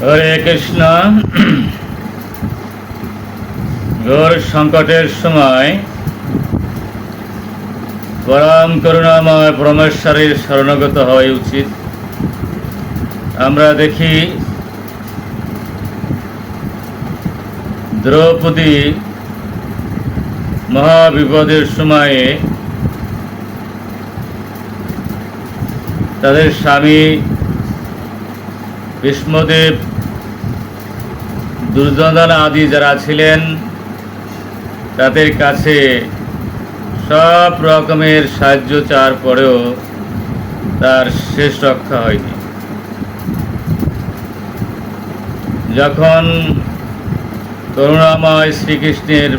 হরে কৃষ্ণ। ঘোর সংকটের সময় পরম করুণাময় পরমেশ্বরের শরণাগত হওয়া উচিত। আমরা দেখি দ্রৌপদী মহাবিপদের সময়ে তাদের স্বামী ভীষ্মদেব দুর্যোধন আদি যারা ছিলেন, তাদের কাছে সব রকমের সাহায্য চার পরেও তার শেষ রক্ষা হয়নি। যখন করুণাময় শ্রীকৃষ্ণের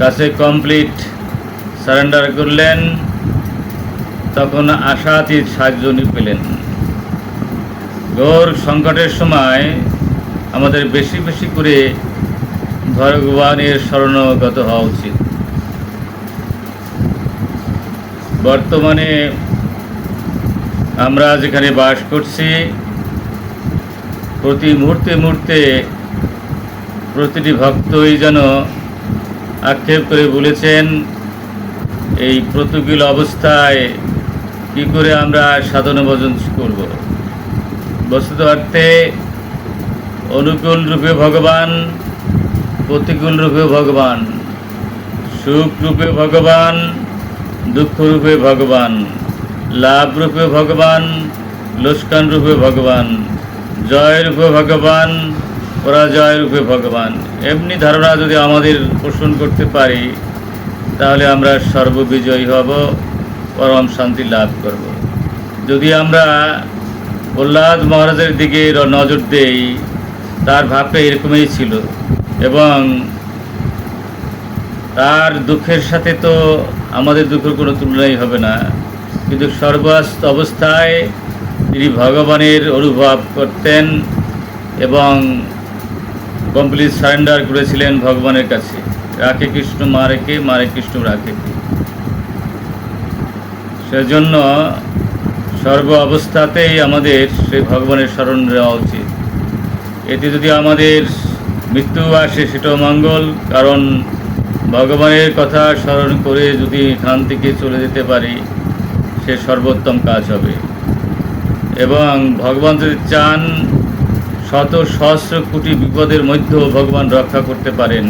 কাছে কমপ্লিট সারেন্ডার করলেন, তখন আশাতীত সাহায্য পেলেন। ঘোর সংকটের সময় আমাদের বেশি বেশি করে ভগবানের শরণগত হওয়া উচিত। বর্তমানে আমরা যেখানে বাস করছি, প্রতি মুহূর্তে মুহূর্তে প্রতিটি ভক্তই যেন আক্ষেপ করে বলেছেন, এই প্রতিকূল অবস্থায় কি করে আমরা সাধন ভজন করব? বস্তুত অর্থে অনুকূল রূপে ভগবান প্রতিকূল রূপে ভগবান সুখ রূপে ভগবান দুঃখ রূপে ভগবান লাভ রূপে ভগবান লোসকান রূপে ভগবান জয় রূপে ভগবান পরাজয় রূপে ভগবান। এমনি ধারণা যদি আমাদের পোষণ করতে পারি, তাহলে আমরা সর্ববিজয়ী হব, পরম শান্তি লাভ করব। যদি আমরা প্রহ্লাদ মহারাজের দিকে নজর দেই, তার ভাবটা এরকমই ছিল। এবং তার দুঃখের সাথে তো আমাদের দুঃখের কোনো তুলনাই হবে না। কিন্তু সর্বাস্ত অবস্থায় তিনি ভগবানের অনুভব করতেন এবং কমপ্লিট সারেন্ডার করেছিলেন ভগবানের কাছে। রাখে কৃষ্ণ, মারে কে? মারে কৃষ্ণ, রাখে সেজন্য সর্ব অবস্থাতেই আমাদের সেই ভগবানের স্মরণ নেওয়া উচিত। এতে যদি আমাদের মৃত্যু আসে, সেটাও মঙ্গল, কারণ ভগবানের কথা স্মরণ করে যদি এখান থেকে চলে যেতে পারি, সে সর্বোত্তম কাজ হবে। এবং ভগবান যদি চান, শত সহস্র কোটি বিপদের মধ্যেও ভগবান রক্ষা করতে পারেন,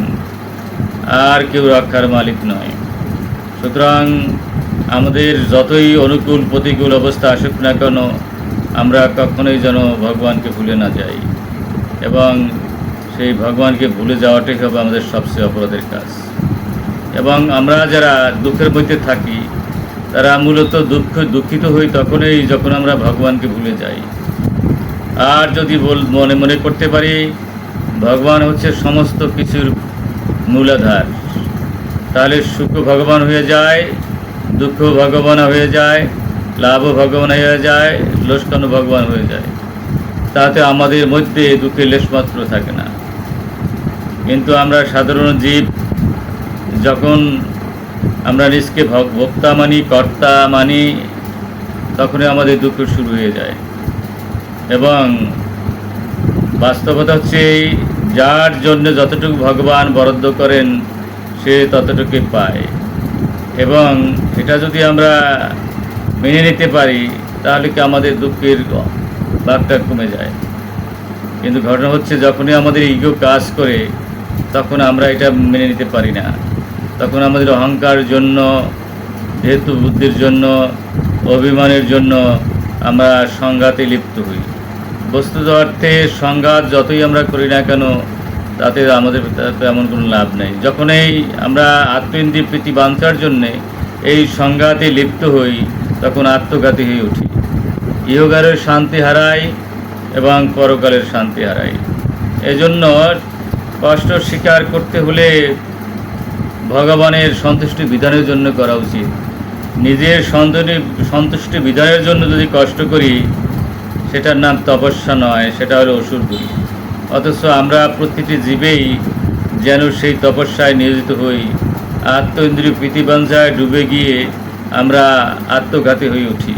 আর কেউ রক্ষার মালিক নয়। সুতরাং আমাদের যতই অনুকূল প্রতিকূল অবস্থা আসুক না কেন, আমরা কখনোই যেন ভগবানকে ভুলে না যাই। এবং সেই ভগবানকে ভুলে যাওয়াটাই হবে আমাদের সবচেয়ে অপরাধের কাজ। এবং আমরা যারা দুঃখের মধ্যে থাকি, তারা মূলত দুঃখ, দুঃখিত হই তখনই যখন আমরা ভগবানকে ভুলে যাই। আর যদি বল, মনে মনে করতে পারি, ভগবান হচ্ছে সমস্ত কিছুর মূলাধার। তাহলে সুখ ভগবান হয়ে যায় দুঃখ ভগবান হয়ে যায় লাভও ভগবান হয়ে যায় লোসকানও ভগবান হয়ে যায়। তাতে আমাদের মধ্যে দুঃখের লেশমাত্র থাকে না। কিন্তু আমরা সাধারণ জীব, যখন আমরা নিজকে ভক- ভোক্তা মানি, কর্তা মানি, তখনই আমাদের দুঃখ শুরু হয়ে যায়। এবং বাস্তবতা হচ্ছে যার জন্য যতটুকু ভগবান বরাদ্দ করেন, সে ততটুকুই পায়। এবং এটা যদি আমরা মেনে নিতে পারি, তাহলে কি আমাদের দুঃখের ভাগটা কমে যায়। কিন্তু ঘটনা হচ্ছে, যখনই আমাদের ইগো কাজ করে, তখন আমরা এটা মেনে নিতে পারি না। তখন আমাদের অহংকার জন্য, যেহেতু বুদ্ধির জন্য, অভিমানের জন্য আমরা সংঘাতে লিপ্ত হই। বস্তুত অর্থে সংঘাত যতই আমরা করি না কেন তাতে আমাদের তাতে এমন কোনো লাভ নেই। যখনই আমরা আত্মইন্দ্রিয় প্রীতি বাঞ্চার জন্যে এই সংঘাতে লিপ্ত হই, তখন আত্মঘাতী হয়ে উঠি। ইহগারের শান্তি হারাই এবং পরকালের শান্তি হারাই। এজন্য কষ্ট স্বীকার করতে হলে ভগবানের সন্তুষ্টি বিধানের জন্য করা উচিত। নিজের সন্তুষ্টি সন্তুষ্টি বিধানের জন্য যদি কষ্ট করি, সেটার নাম তপস্যা নয়, সেটা হলো অসুরগুলি। অথচ আমরা প্রতিটি জীবেই যেন সেই তপস্যায় নিয়োজিত হই। আত্ম ইন্দ্রিয় প্রীতিবাঞ্ছায় ডুবে গিয়ে আমরা আত্মঘাতী হয়ে উঠি।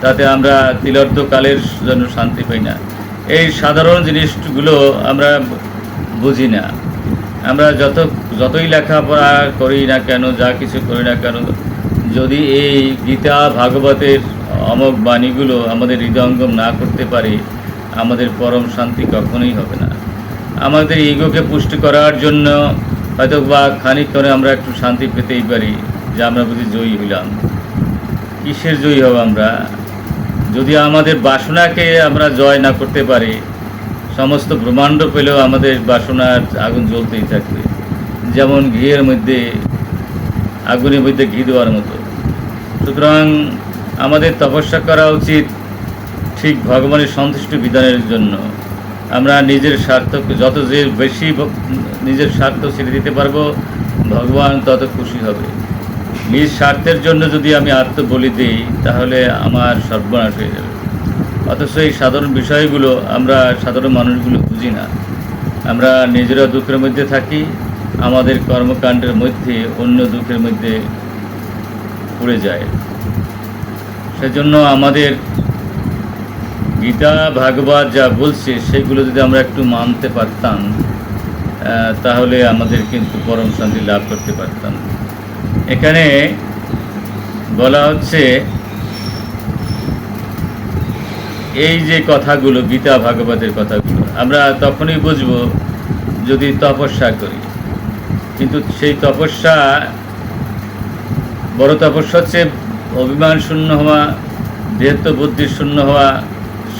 তাতে আমরা তিলর্ধকালের জন্য শান্তি পাই না। এই সাধারণ জিনিসগুলো আমরা বুঝি না। আমরা যত, যতই লেখাপড়া করি না কেন, যা কিছু করি না কেন, যদি এই গীতা ভাগবতের অমক বাণীগুলো আমাদের হৃদয়ঙ্গম না করতে পারি আমাদের পরম শান্তি কখনোই হবে না। আমাদের ইগোকে পুষ্টি করার জন্য হয়তো বা খানিক করে আমরা একটু শান্তি পেতেই পারি, যে আমরা বুঝি জয়ী হইলাম। কিসের জয়ী হব আমরা? যদি আমাদের বাসনাকে আমরা জয় না করতে পারি, সমস্ত ব্রহ্মাণ্ড পেলেও আমাদের বাসনার আগুন জ্বলতেই থাকবে। যেমন ঘিয়ের মধ্যে, আগুনের মধ্যে ঘি দেওয়ার মতো। সুতরাং আমাদের তপস্যা করা উচিত ঠিক ভগবানের সন্তুষ্ট বিধানের জন্য। আমরা নিজের স্বার্থকে যত যে বেশি নিজের স্বার্থ ছেড়ে দিতে পারব, ভগবান তত খুশি হবে। নিজ স্বার্থের জন্য যদি আমি আত্মবলি দিই, তাহলে আমার সর্বনাশ হয়ে যাবে। অথচ এই সাধারণ বিষয়গুলো আমরা সাধারণ মানুষগুলো বুঝি না। আমরা নিজেরা দুঃখের মধ্যে থাকি, আমাদের কর্মকাণ্ডের মধ্যে অন্য দুঃখের মধ্যে পড়ে যায়। সেজন্য আমাদের গীতা, ভাগবত যা বলছে, সেগুলো যদি আমরা একটু মানতে পারতাম তাহলে আমাদের কিন্তু পরম শান্তি লাভ করতে পারতাম। এখানে বলা হচ্ছে, এই যে কথাগুলো, গীতা, ভাগবতের কথাগুলো, আমরা তখনই বুঝব যদি তপস্যা করি। কিন্তু সেই তপস্যা, বড় তপস্যা হচ্ছে অভিমান শূন্য হওয়া, দেহত্ব বুদ্ধির শূন্য হওয়া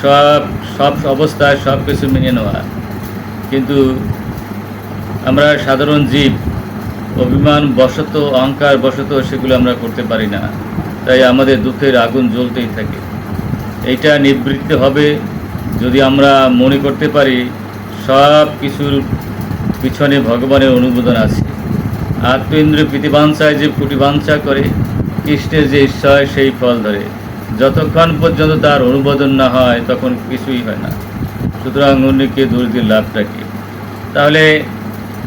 সব সব অবস্থায় সব কিছু মেনে নেওয়া। কিন্তু আমরা সাধারণ জীব, অভিমান বশত অহংকার বশত সেগুলো আমরা করতে পারি না। তাই আমাদের দুঃখের আগুন জ্বলতেই থাকে। এইটা নিবৃত্ত হবে যদি আমরা মনে করতে পারি সব কিছুর পিছনে ভগবানের অনুমোদন আছে। আত্মেন্দ্র প্রীতিবাঞ্ছায় যে প্রতিবাঞ্ছা করে, কৃষ্ণের যে ঈশ্বর, সেই ফল ধরে। যতক্ষণ পর্যন্ত তার অনুমোদন না হয়, তখন কিছুই হয় না। সুতরাং অন্যকে দুর্দিন লাভটা কি? তাহলে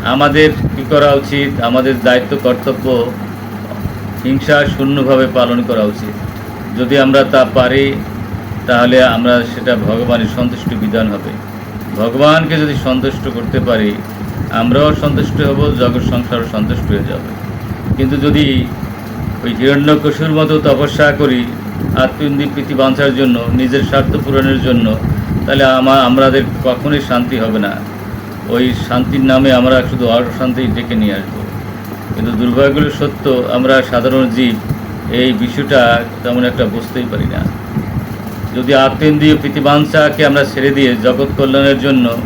আমাদের কী করা উচিত? আমাদের দায়িত্ব, কর্তব্য হিংসা শূন্যভাবে পালন করা উচিত। যদি আমরা তা পারি, তাহলে আমরা সেটা ভগবানের সন্তুষ্ট বিধান হবে। ভগবানকে যদি সন্তুষ্ট করতে পারি, আমরাও সন্তুষ্ট হব, জগৎ সংসারও সন্তুষ্ট হয়ে যাবে। কিন্তু যদি ওই হিরণ্য হিরণ্যকশুর মতো তপস্যা করি আত্মীয় প্রীতি বাঁচার জন্য, নিজের স্বার্থ পূরণের জন্য, তাহলে আমা আমাদের কখনোই শান্তি হবে না। ওই শান্তির নামে আমরা শুধু অশান্তি ডেকে নিয়ে আসব। কিন্তু দুর্ভাগ্যগুলো সত্য, আমরা সাধারণ জীব, এই বিষয়টা তেমন একটা বুঝতেই পারি না। যদি আত্মেন্দ্রিয় প্রীতিবাঞ্ছাকে আমরা ছেড়ে দিয়ে জগৎ কল্যাণের জন্য,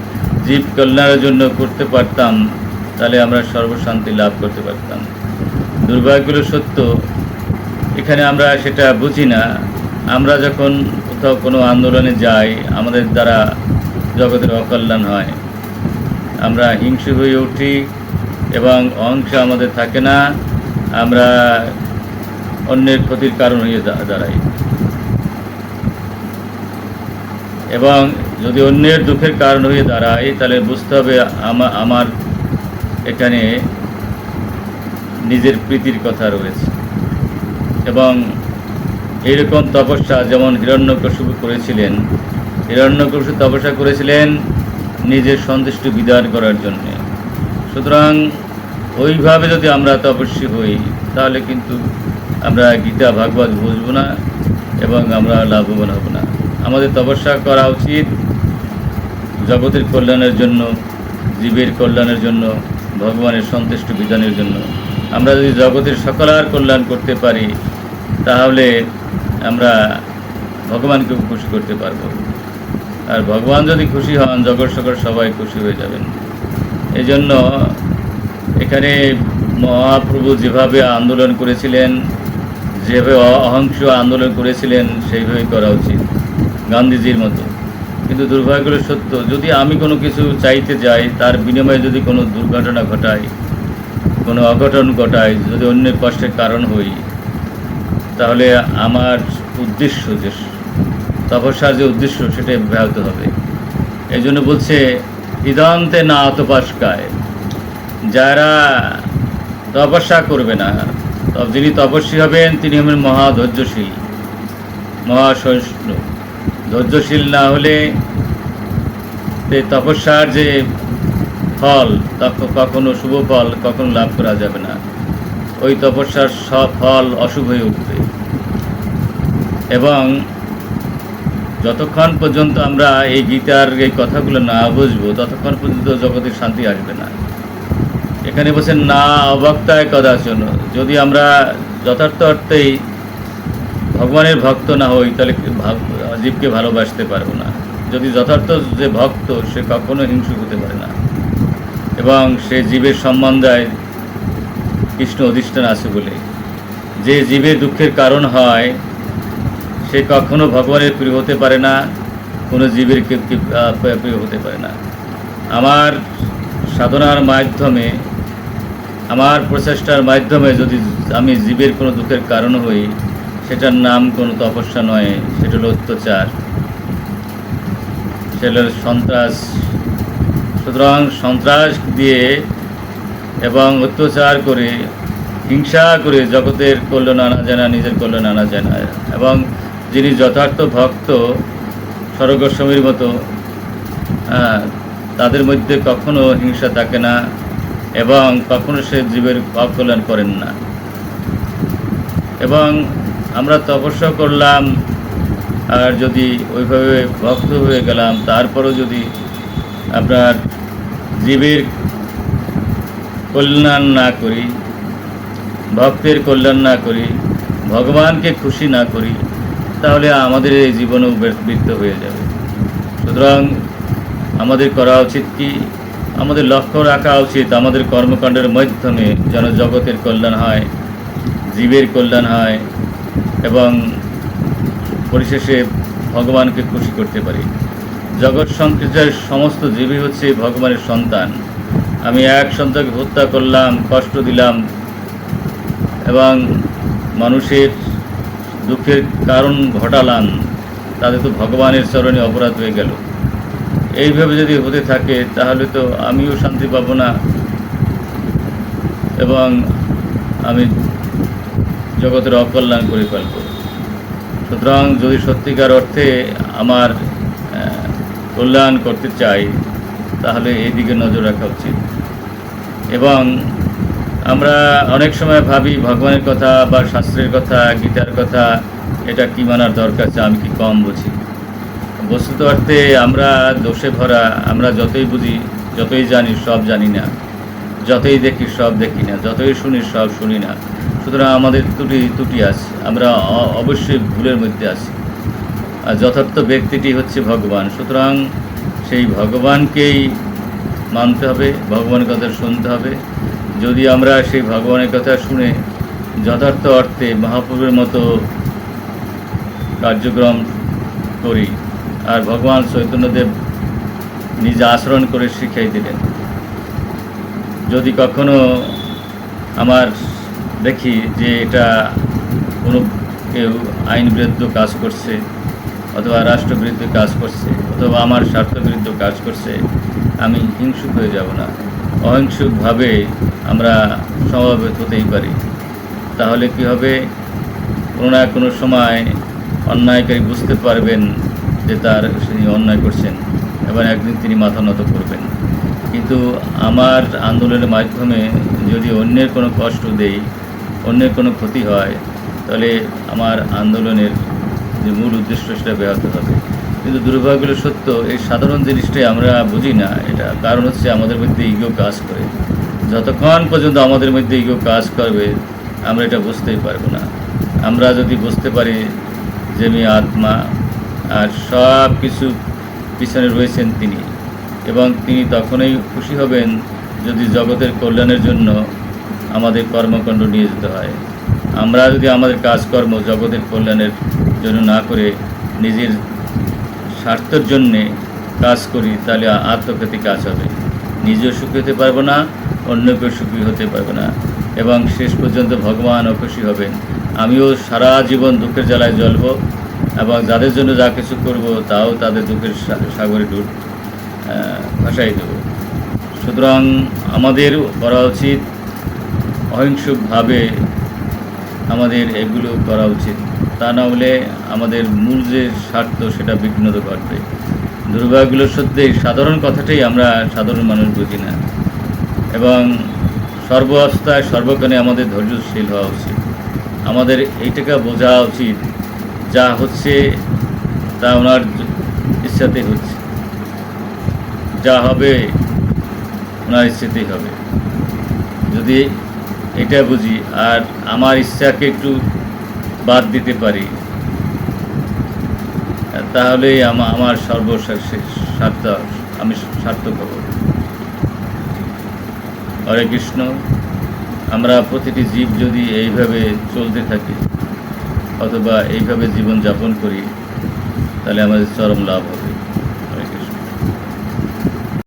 জীব কল্যাণের জন্য করতে পারতাম, তাহলে আমরা সর্বশান্তি লাভ করতে পারতাম। দুর্ভাগ্যগুলো সত্য এখানে আমরা সেটা বুঝি না। আমরা যখন কোথাও কোনো আন্দোলনে যাই, আমাদের দ্বারা জগতের অকল্যাণ হয়। আমরা হিংসু হয়ে উঠি এবং অংশ আমাদের থাকে না। আমরা অন্যের ক্ষতির কারণ হয়ে দাঁড়াই। এবং যদি অন্যের দুঃখের কারণ হয়ে দাঁড়াই তাহলে বুঝতে হবে আমার এখানে নিজের প্রীতির কথা রয়েছে। এবং এইরকম তপস্যা যেমন হিরণ্যকশিপু করেছিলেন হিরণ্যকশু তপস্যা করেছিলেন নিজের সন্তুষ্ট বিধান করার জন্য। সুতরাং ওইভাবে যদি আমরা তপস্বী হই, তাহলে কিন্তু আমরা গীতা, ভাগবত বুঝব না এবং আমরা লাভবান হব না। আমাদের তপস্যা করা উচিত জগতের কল্যাণের জন্য, জীবের কল্যাণের জন্য, ভগবানের সন্তুষ্ট বিধানের জন্য। আমরা যদি জগতের সকলার কল্যাণ করতে পারি তাহলে আমরা ভগবানকে খুশি করতে পারব। আর ভগবান যদি খুশি হন, জগৎ সকল সবাই খুশি হয়ে যাবেন। এই জন্য এখানে মহাপ্রভু যেভাবে আন্দোলন করেছিলেন, যেভাবে অহিংস আন্দোলন করেছিলেন, সেইভাবেই করা উচিত গান্ধীজির মতো। কিন্তু দুর্ভাগ্য সত্য, যদি আমি কোনো কিছু চাইতে যাই, তার বিনিময়ে যদি কোনো দুর্ঘটনা ঘটাই কোনো অঘটন ঘটাই যদি অন্যের কষ্টের কারণ হই তাহলে আমার উদ্দেশ্য যে তপস্যার যে উদ্দেশ্য সেটা ব্যাহত হবে। এই জন্য বলছে, ইদান্তে না তপাস্কায়। যারা তপস্যা করবে না, তব যিনি তপস্বী হবেন, তিনি হবেন মহাধৈর্যশীল, মহাসহিষ্ণু। ধৈর্যশীল না হলে তপস্যার যে ফল কখনো শুভ ফল, কখনো লাভ করা যাবে না। ওই তপস্যার সব ফল অশুভ হয়ে উঠবে। এবং যতক্ষণ পর্যন্ত আমরা এই গীতার এই কথাগুলো না বুঝব, ততক্ষণ পর্যন্ত জগতের শান্তি আসবে না। এখানে বলছেন না অবক্তায় কদাচন। যদি আমরা যথার্থ অর্থেই ভগবানের ভক্ত না হই, তাহলে জীবকে ভালোবাসতে পারব না। যদি যথার্থ যে ভক্ত, সে কখনো হিংসুক হতে পারে না। এবং সে জীবের সম্মান দেয় কৃষ্ণ অধিষ্ঠান আছে বলে। যে জীবের দুঃখের কারণ হয়, সে কখনো ভগবানের প্রিয় হতে পারে না, কোনো জীবের প্রিয় হতে পারে না। আমার সাধনার মাধ্যমে, আমার প্রচেষ্টার মাধ্যমে যদি আমি জীবের কোনো দুঃখের কারণ হই, সেটার নাম কোনো তপস্যা নয়, সেটা হলো অত্যাচার। সেটা সন্ত্রাস। সুতরাং সন্ত্রাস দিয়ে এবং অত্যাচার করে, হিংসা করে জগতের কল্যাণ আনা না, নিজের কল্যাণ আনা যায় না। এবং যিনি যথার্থ ভক্ত, স্বর্গস্বামীর মতো তাদের মধ্যে কখনো হিংসা থাকে না এবং কখনো সে জীবের অকল্যাণ করেন না। এবং আমরা তপস্যা করলাম, আর যদি ওইভাবে ভক্ত হয়ে গেলাম, তারপরও যদি আপনার জীবের কল্যাণ না করি, ভক্তের কল্যাণ না করি, ভগবানকে খুশি না করি, তাহলে আমাদের এই জীবনও বৃত্ত হয়ে যাবে। সুতরাং আমাদের করা উচিত কি? আমাদের লক্ষ্য রাখা উচিত আমাদের কর্মকাণ্ডের মাধ্যমে যেন জগতের কল্যাণ হয়, জীবের কল্যাণ হয়, এবং পরিশেষে ভগবানকে খুশি করতে পারি। জগৎ সংকৃতের সমস্ত জীবই হচ্ছে ভগবানের সন্তান। আমি এক সন্তানকে হত্যা করলাম, কষ্ট দিলাম এবং মানুষের দুঃখের কারণ ঘটালাম তাদের তো ভগবানের চরণে অপরাধ হয়ে গেল। এইভাবে যদি হতে থাকে, তাহলে তো আমিও শান্তি পাবো না। এবং আমি জগতের অকল্যাণ করে ফেলব। সুতরাং যদি সত্যিকার অর্থে আমার কল্যাণ করতে চাই, তাহলে এই দিকে নজর রাখা উচিত। এবং আমরা অনেক সময় ভাবি, ভগবানের কথা বা শাস্ত্রের কথা, গীতার কথা, এটা কি মানার দরকার আছে, আমি কি কম বুঝি? বস্তুত অর্থে আমরা দোষে ভরা, আমরা যতই বুঝি, যতই জানি, সব জানি না। যতই দেখি, সব দেখি না। যতই শুনি, সব শুনি না। সুতরাং আমাদের ত্রুটি ত্রুটি আছে। আমরা অবশ্যই ভুলের মধ্যে আছি। আর যথার্থ ব্যক্তিটি হচ্ছে ভগবান। সুতরাং সেই ভগবানকেই মানতে হবে, ভগবানের কথা শুনতে হবে। যদি আমরা সেই ভগবানের কথা শুনে যথার্থ অর্থে মহাপ্রভুর মতো কার্যক্রম করি আর ভগবান চৈতন্যদেব নিজে আচরণ করে শিখিয়ে দিলেন, যদি কখনো আমার দেখি যে এটা কোনো কেউ আইন বিরুদ্ধ কাজ করছে অথবা রাষ্ট্রবিরুদ্ধে কাজ করছে, অথবা আমার স্বার্থ বিরুদ্ধ কাজ করছে, আমি হিংসুক হয়ে যাব না। অহিংসুকভাবে আমরা সমবেত হতেই পারি। তাহলে কি হবে? কোনো না কোনো সময় অন্যায়কারী বুঝতে পারবেন যে তার তিনি অন্যায় করছেন, এবং একদিন তিনি মাথা নত করবেন। কিন্তু আমার আন্দোলনের মাধ্যমে যদি অন্যের কোনো কষ্ট দেই, অন্যের কোনো ক্ষতি হয়, তাহলে আমার আন্দোলনের যে মূল উদ্দেশ্য সেটা ব্যাহত হবে। কিন্তু দুর্ভাগ্য সত্য, এই সাধারণ জিনিসটাই আমরা বুঝি না। এটা কারণ হচ্ছে আমাদের মধ্যে ইগো কাজ করে। যতক্ষণ পর্যন্ত আমাদের মধ্যে ইগো কাজ করবে, আমরা এটা বুঝতেই পারব না। আমরা যদি বুঝতে পারি যে আমি আত্মা, আর সব কিছু পিছনে রয়েছেন তিনি, এবং তিনি তখনই খুশি হবেন যদি জগতের কল্যাণের জন্য আমাদের কর্মকাণ্ড নিয়ে যেতে হয়। আমরা যদি আমাদের কাজকর্ম জগতের কল্যাণের জন্য না করে নিজের স্বার্থের জন্যে কাজ করি, তাহলে আত্মখ্যাতি কাজ হবে। নিজেও সুখী হতে পারব না, অন্যকেও সুখী হতে পারব না। এবং শেষ পর্যন্ত ভগবান খুশি হবেন। আমিও সারা জীবন দুঃখের জ্বালায় জ্বলব এবং যাদের জন্য যা কিছু করব, তাও তাদের দুঃখের সাগরে ডুব ভাসাই দেব। সুতরাং আমাদের করা উচিত অহিংসুকভাবে আমাদের এগুলো করা উচিত। তা না হলে আমাদের মূল যে স্বার্থ সেটা বিঘ্নত ঘটবে। দুর্ভাগ্যগুলো সত্যি সাধারণ কথাটাই আমরা সাধারণ মানুষ বুঝি না। এবং সর্ব অবস্থায় সর্বক্ষণে আমাদের ধৈর্যশীল হওয়া উচিত। আমাদের এইটাকে বোঝা উচিত যা হচ্ছে, তা ওনার ইচ্ছাতেই হচ্ছে। যা হবে, ওনার ইচ্ছেতেই হবে। যদি এটা বুঝি, আর আমার ইচ্ছাকে একটু বাদ দিতে পারি। তাহলেই আমা- আমার সর্বশেষ আমি সার্থক হব। হরে কৃষ্ণ, আমরা প্রতিটি জীব যদি এইভাবে চলতে থাকি, অথবা এইভাবে জীবন যাপন করি, তাহলে আমাদের চরম লাভ হবে।